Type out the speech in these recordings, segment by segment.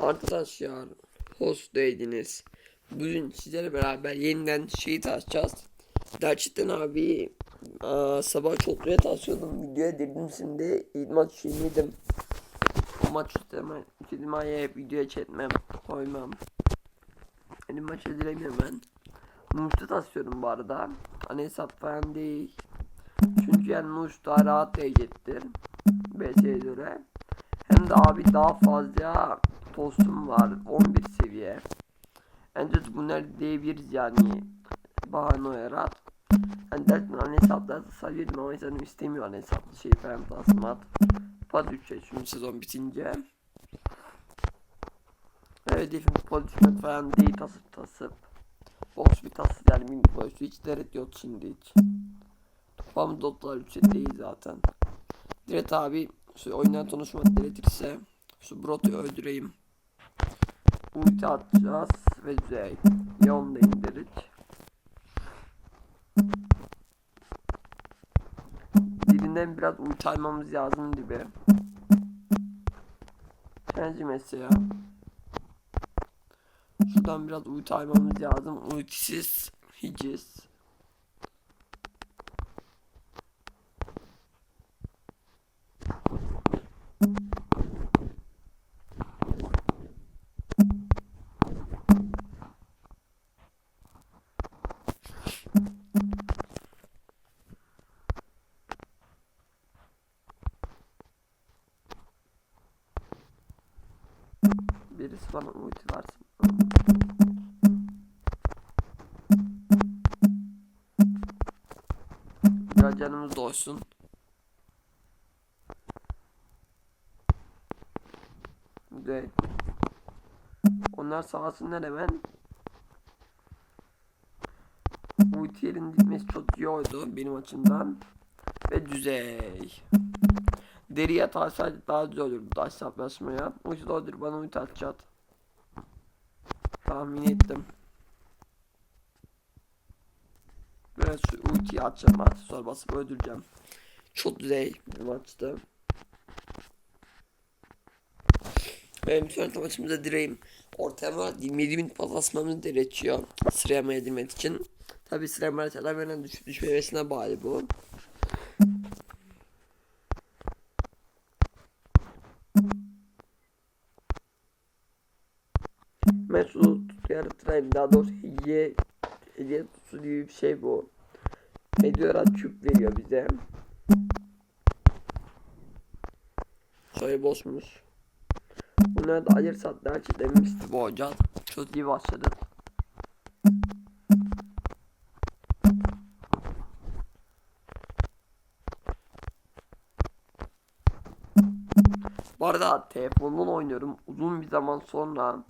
Arkadaşlar host değdiniz. Bugün sizlerle beraber yeniden şeyi açacağız. Gerçekten abi aa, sabah çok net asıyordum videoya dedim şimdi ilk maç şeyiydim. O maç istemem. Dedim ay videoya çekmem koymam. Benim maç edilemiyorum ben. Muş'ta tasıyorum bu arada. Hani hesap falan değil. Çünkü yani Muş daha rahat diyecektir. BS'ye göre. Hem de abi daha fazla tostum var. 11 seviye. Ancak bunlar diyebiliriz yani. Bahane olarak. Yani dersin hani hesaplarda sayıyordum ama insanım istemiyor hani hesaplı şey falan tasmat. Kupa düşecek şimdi sezon bitince. Evet kupa düşmek falan değil tasıp tasıp. Boş bir tasıp yani minik boş. Hiç deret yok şimdi hiç. Kupam dotlar yüksek değil zaten. Direkt abi şu oyundan tanışmak gerekirse şu Brot'u öldüreyim. Ulti atacağız ve Zey. Ya onu da indirdik. Birinden biraz ulti almamız lazım gibi. Bence mesela. Şuradan biraz ulti almamız lazım. Ultisiz hiciz. Birisi bana ulti versin. Ya canımız doysun. Güzel. Onlar sağsınlar hemen. Ulti yerin gitmesi çok iyi oldu benim açımdan. Ve düzey. Deriye atarsaydı daha güzel olurdu taş saplaşmaya. Ulti doldur bana ulti atacak. Tahmin ettim. Biraz şu ultiyi atacağım artık sonra basıp öldüreceğim. Çok güzel bir maçtı. Benim sonraki maçımızda direğim ortaya var 27 bin pas asmamız gerekiyor sıraya edilmek için. Tabi sıraya maritalar benden düş düşmemesine bağlı bu. Yaratırayım daha doğrusu hediye hediye kutusu gibi bir şey bu. Olarak küp veriyor bize. Şöyle boşmuş. Bunları da ayırsak gerçekten misli bu hocam. Çok iyi başladı. Bu arada telefondan oynuyorum. Uzun bir zaman sonra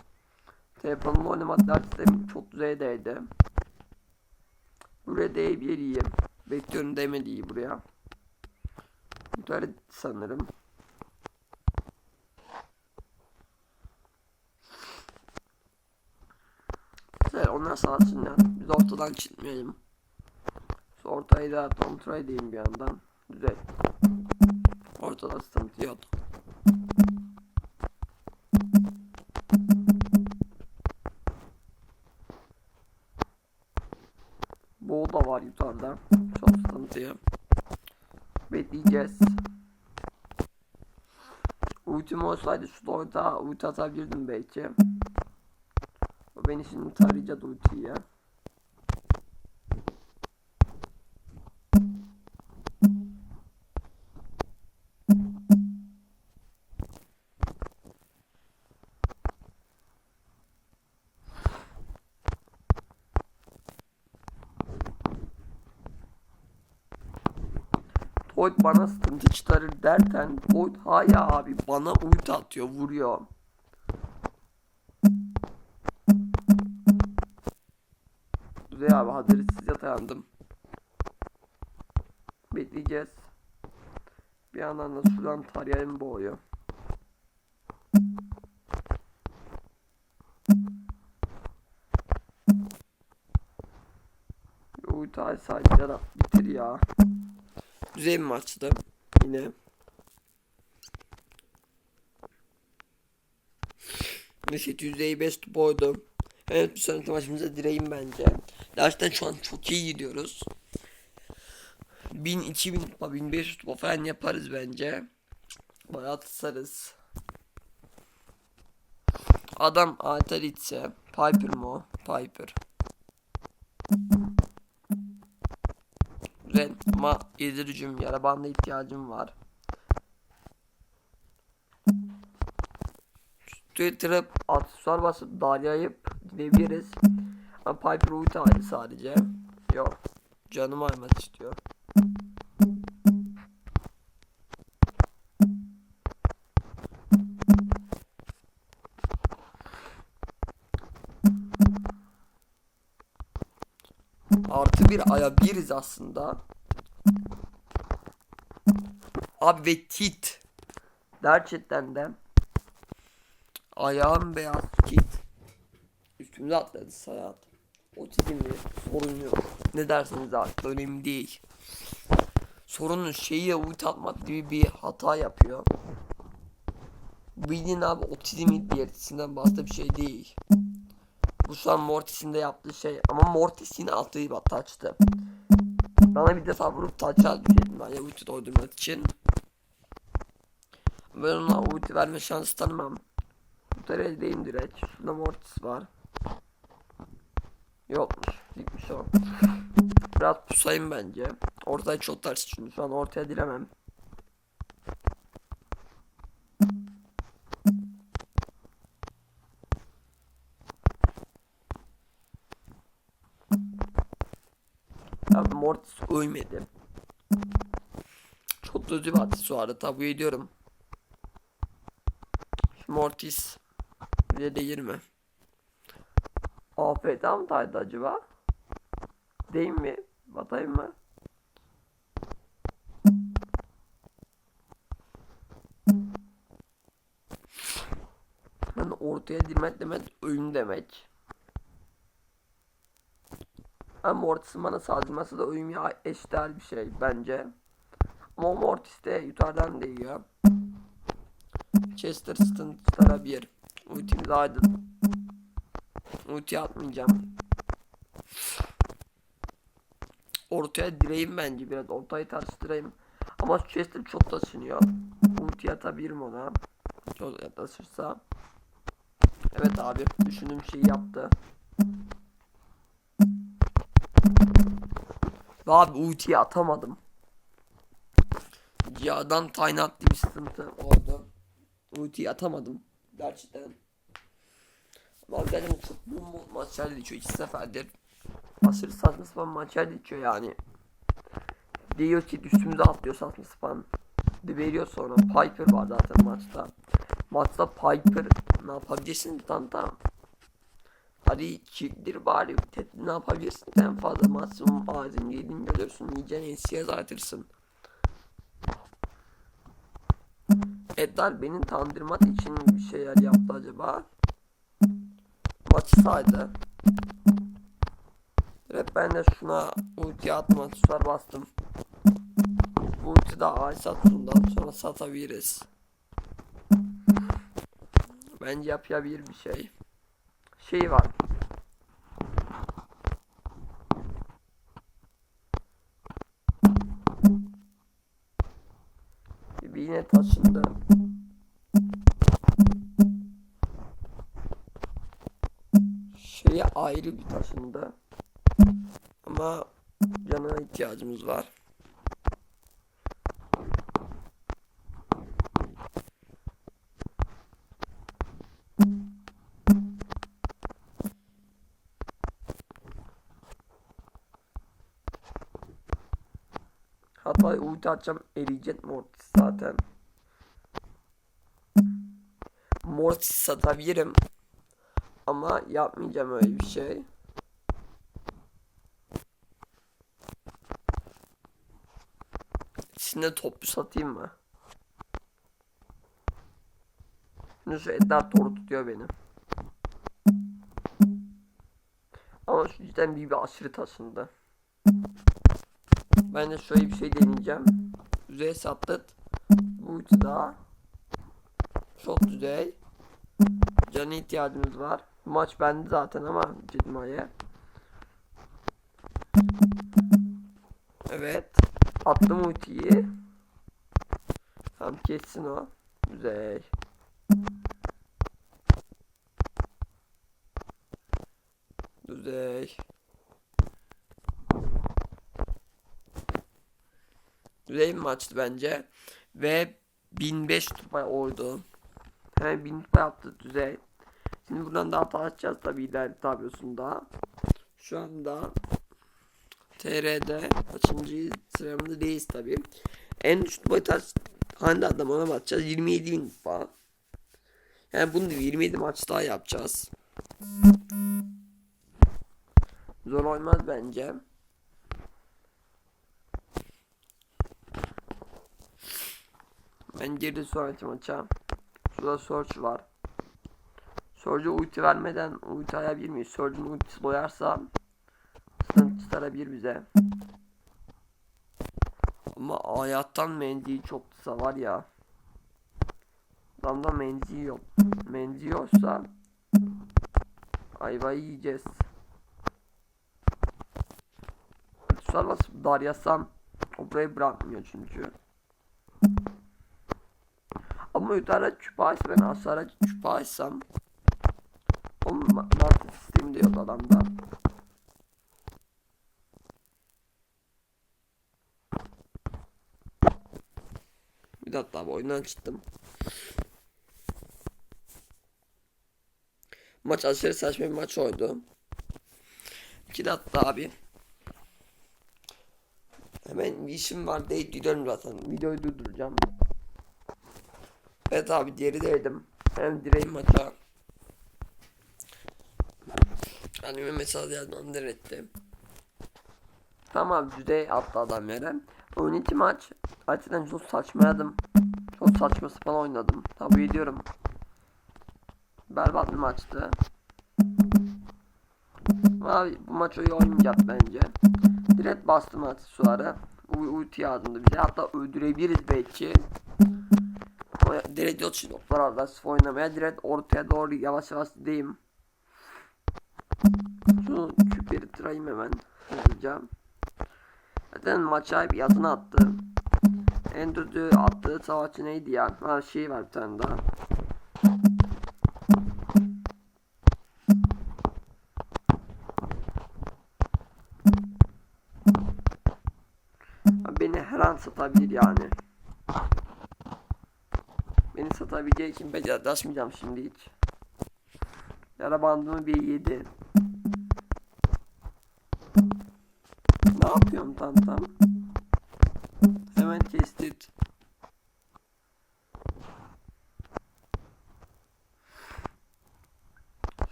telefonla oynamak derslerim çok düzeydeydi. Buraya değebileyim. Bekliyorum demediği buraya. Böyle sanırım. Güzel onlar sağlasınlar. Biz ortadan çıkmayalım. Şu ortayı da kontrol edeyim bir yandan. Güzel. Ortada sıkıntı yok. Da var yukarıda. Çok sıkıntıya. Bekleyeceğiz. Ultim olsaydı şu orta ulti atabilirdim belki. O beni şimdi tarayacak ultiyi ya. Toyd bana sıkıntı çıkarır derken Toyd hala abi bana ulti atıyor vuruyor. Güzel abi hazır size dayandım. Bekleyeceğiz. Bir yandan da şuradan tarayalım boğuyor. Ulti sadece bitir ya. Güzel bir maçtı yine. Yüzdeyi 5 oydu. Evet bir sonraki maçımıza direğim bence. Gerçekten şu an çok iyi gidiyoruz. 1000, 2000 kupa, 1500 kupa falan yaparız bence. Bayağı tutarız. Adam Atalitse. Piper o? Piper. Ren ama yediricim yara banda ihtiyacım var. Twitter'a aksesuar basıp dalyayıp gidebiliriz. Ama Piper ulti aldı sadece. Yok. Canım almak istiyor. Bir aya biriz aslında. Abi ve tit. Gerçekten de. Ayağım beyaz kit. Üstümüze atladı hayat. Otizmli sorun yok. Ne derseniz artık önemli değil. Sorunun şeyi uyut atmak gibi bir hata yapıyor. Bildiğin abi otizm diğerisinden başka bir şey değil. Bu şu an Mortis'in de yaptığı şey ama Mortis yine attığı bir taçtı. Bana bir defa vurup taça düşelim ben ya ulti doldurmak için. Ben ona ulti verme şansı tanımam. Bu değilim direkt. Şurada Mortis var. Yokmuş. Gitmiş o. Biraz pusayım bence. Ortaya çok ters çünkü şu an ortaya diremem. Abi Mortis ölmedi. Çok kötü bir atış vardı tabi ediyorum. Mortis bile değil mi? AFT mı taydı acaba? Değil mi? Batayım mı? Ben ortaya dirmek demek ölüm demek. Ama Mortis'in bana saldırması da uyum ya eşdeğer bir şey bence. Ama Mortis de yukarıdan değiyor. Chester Stunter'a bir. Ultimiz aydın. Ulti atmayacağım. Ortaya direyim bence biraz. Ortayı taştırayım. Ama şu Chester çok taşınıyor. Ulti atabilirim ona. Çok taşırsa. Evet abi. Düşündüğüm şeyi yaptı. Ve abi ultiyi atamadım. Cihadan tayna attı bir sıkıntı orada. Ultiyi atamadım. Gerçekten. Ama benim çok bu maçlar geçiyor iki seferdir. Aşırı saçma sapan maçlar geçiyor yani. Diyor ki üstümüze atlıyor saçma sapan. De veriyor sonra. Piper var zaten maçta. Maçta Piper ne yapabilirsin tanta? Hadi çifttir bari tet ne yapabilirsin en fazla maksimum ağzın yedin görürsün yiyeceksin ensiye zatırsın. Edgar beni tandırmak için bir şeyler yaptı acaba? Maçı saydı. Hep ben de şuna ulti atma tuşlar bastım. Bu ulti de ay satımdan sonra satabiliriz. Bence yapabilir bir şey. Şey var. Taşındı. Şeye ayrı bir taşındı. Ama canına ihtiyacımız var. Hatta ulti atacağım eriyecek Mortis zaten. Mortis satabilirim. Ama yapmayacağım öyle bir şey. İçinde toplu satayım mı? Şu Edgar doğru tutuyor beni. Ama şu cidden bir, bir aşırı taşındı. Ben de şöyle bir şey deneyeceğim. Düzey sattık. Bu uçta. Çok düzey. Cana ihtiyacımız var. Maç bende zaten ama Cidma'ya. Evet. Attım ultiyi. Tamam kessin o. Güzel. Güzel. Güzel bir maçtı bence. Ve 1005 tupa oldu. 1000 tupa yaptı güzel. Şimdi buradan daha hata açacağız tabii ileride tablosunda. Şu anda TR'de kaçıncı sıramızda değiliz tabii. En düşük boyut aç hangi adam ona bakacağız. 27 bin kupa. Yani bunu da 27 maç daha yapacağız. Zor olmaz bence. Ben girdi sonraki maça. Şurada search var. Surge'e ulti vermeden ulti ayabilir miyiz? Surge'un ultisi doyarsa sıkıntı sarabilir bize. Ama hayattan mendil çok kısa var ya. Adamda mendil yok. Mendil yoksa ayvayı yiyeceğiz. Basıp daryasam o burayı bırakmıyor çünkü. Ama yutarı çupa ben hasara çupa açsam o market sistemi de yok adamda. Bir dakika abi oyundan çıktım. Maç aşırı saçma bir maç oydu. İki dakika abi. Hemen bir işim var deyip gidiyorum zaten. Videoyu durduracağım. Evet abi diğeri değdim. Hem direğim maça. Anneme mesaj yazmam etti. Tamam düzey attı adam yere. Oyun içi maç. Açıdan çok saçmaydım. Çok saçma sapan oynadım. Tabi ediyorum. Berbat bir maçtı. Abi bu maç iyi oynayacak bence. Direkt bastım suları. Uy ulti yazdı bize. Hatta öldürebiliriz belki. Yol çizoklar orada sıfır oynamaya. Direkt ortaya doğru yavaş yavaş gideyim. Şu küpleri tırayım hemen. Hızlıca. Zaten maça bir yazını attı. Ender'de attığı savaşçı neydi ya? Ha şey var bir tane daha. Beni her an satabilir yani. Beni satabileceği için ben yaklaşmayacağım şimdi hiç. Yara bandımı bir yedi. Ne yapıyorum tam? Hemen kestit.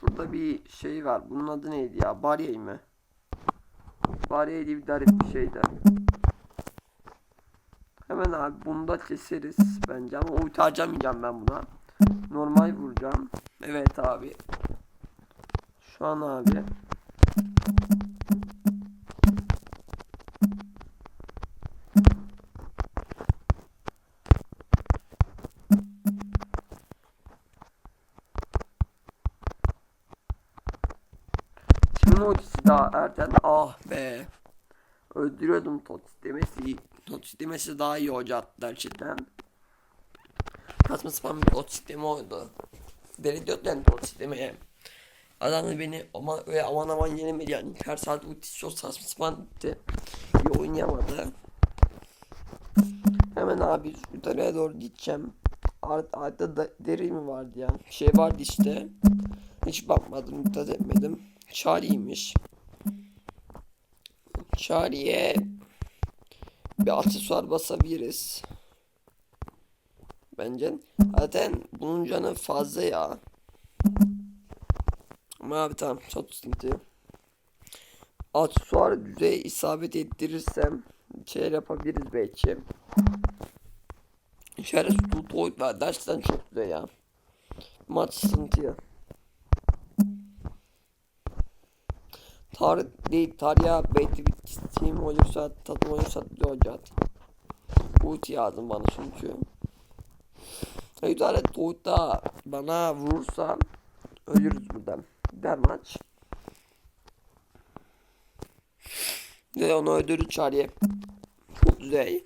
Şurada bir şey var. Bunun adı neydi ya? Barye mi? Barye diye bir garip bir şeydi. Hemen abi bunu da keseriz bence ama ulti harcamayacağım ben buna. Normal vuracağım. Evet abi. Şu an abi. Kimin ultisi daha erken? Ah be. Öldürüyordum tot demesi. Tot demesi daha iyi olacaktı gerçekten. Saçma sapan bir tot sistemi oldu. Deli diyordum yani tot sistemi. Adam da beni ama öyle aman aman yenemedi yani. Her saat ultisi çok saçma sapan gitti. Bir oynayamadı. Hemen abi yukarıya doğru gideceğim. Art, artta da deri mi vardı ya? Şey vardı işte. Hiç bakmadım, dikkat etmedim. Charlie'ymiş. Charlie'ye bir aksesuar basabiliriz. Bence. Zaten bunun canı fazla ya. Ama abi tamam çok sıkıntı. Aksesuar düzey isabet ettirirsem şey yapabiliriz belki. Su toy var. Dersten çok güzel ya. Maç sıkıntı ya. Tar değil Tarya bir team olursa tadım olursa olacak. Ulti yazdım bana çünkü. Hayır Doğut'ta bana vurursa Ölürüz buradan. Gider maç. Ve onu öldürür çağrıya. Çok güzel.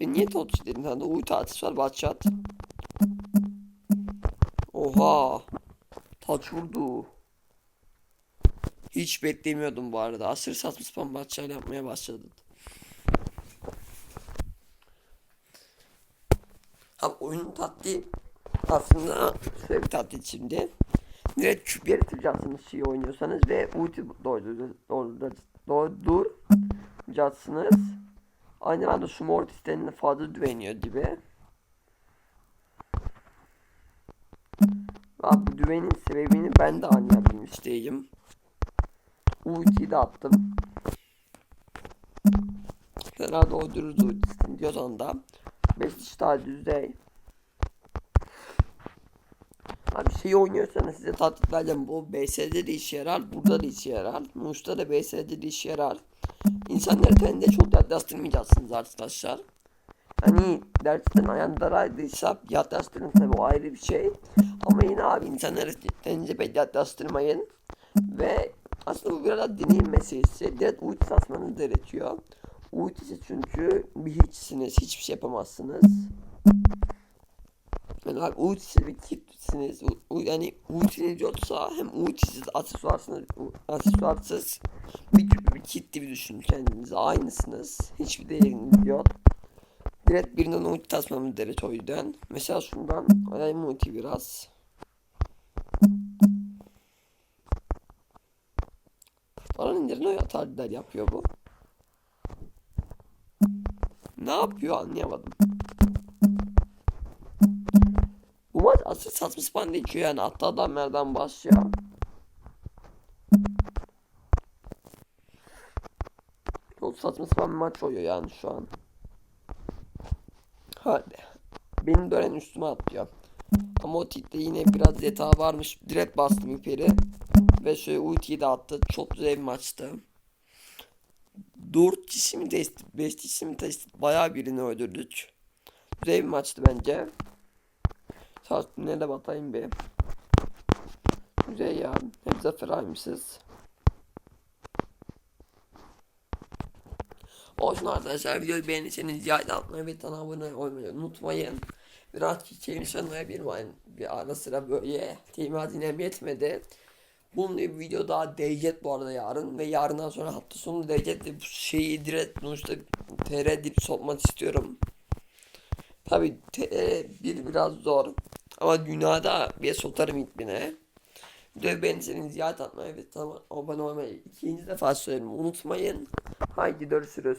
Ben niye topçu dedim? Sen de uyut ateş var başlat. Oha. Taç vurdu. Hiç beklemiyordum bu arada. Asır satma spam başlayla yapmaya başladım. Abi oyunun tatlı aslında şöyle bir tatlı şimdi. Direkt küp yaratacaksınız şeyi oynuyorsanız ve ulti dolduracaksınız. Dolduracaksınız. Aynı anda su mortislerine fazla güveniyor gibi. Abi bu güvenin sebebini ben de anlayabilmiş değilim. Ultiyi de attım. Herhalde doldururuz ultisini diyorsan da. 5 dijital düzey. Abi şey oynuyorsanız size taktik vereceğim. Bu BS'de de işe yarar. Burada da işe yarar. Muş'ta da BS'de de işe yarar. İnsanları kendine çok yaklaştırmayacaksınız arkadaşlar. Hani dersten ayağındaydıysa yaklaştırın tabi o ayrı bir şey. Ama yine abi insanları kendinize pek yaklaştırmayın. Ve aslında bu biraz deneyim meselesi. Direkt ulti atmanız gerekiyor. Ultisi çünkü bir hiçsiniz. Hiçbir şey yapamazsınız. Yani abi ultisiz bir kitsiniz. Yani ultiniz yoksa hem ultisiz aksesuarsınız. Aksesuarsız bir, bir kit gibi düşünün kendinizi. Aynısınız. Hiçbir değeriniz yok. Direkt birinden ulti tasmamız gerek o yüzden. Mesela şundan alayım ulti biraz. O yatardılar yapıyor bu. Ne yapıyor anlayamadım. Bu maç asıl saçma sapan geçiyor yani. Hatta adam nereden başlıyor. Çok saçma sapan bir maç oluyor yani şu an. Hadi. Beni dönen üstüme atlıyor. Ama o tikte yine biraz zeta varmış. Direkt bastım iperi. Ve şöyle ultiyi de attı. Çok güzel bir maçtı. 4 kişi mi test, 5 kişi mi test, bayağı birini öldürdük. Güzel bir maçtı bence. Saatine de batayım bir. Güzel ya. Hep zafer almışız. Olsun arkadaşlar videoyu beğenirseniz like atmayı ve kanala abone olmayı unutmayın. Biraz çiçeğimi sanmayabilirim yani bir ara sıra böyle yinem yetmedi. Bunun bir video daha değecek bu arada yarın ve yarından sonra hafta sonu değecek de bu şeyi direkt sonuçta TR dip sokmak istiyorum. Tabi TR bir biraz zor ama dünyada bir sokarım itmine. Videoyu beğenirseniz ziyaret atmayı ve tamam abone olmayı ikinci defa söyleyeyim unutmayın. Haydi görüşürüz.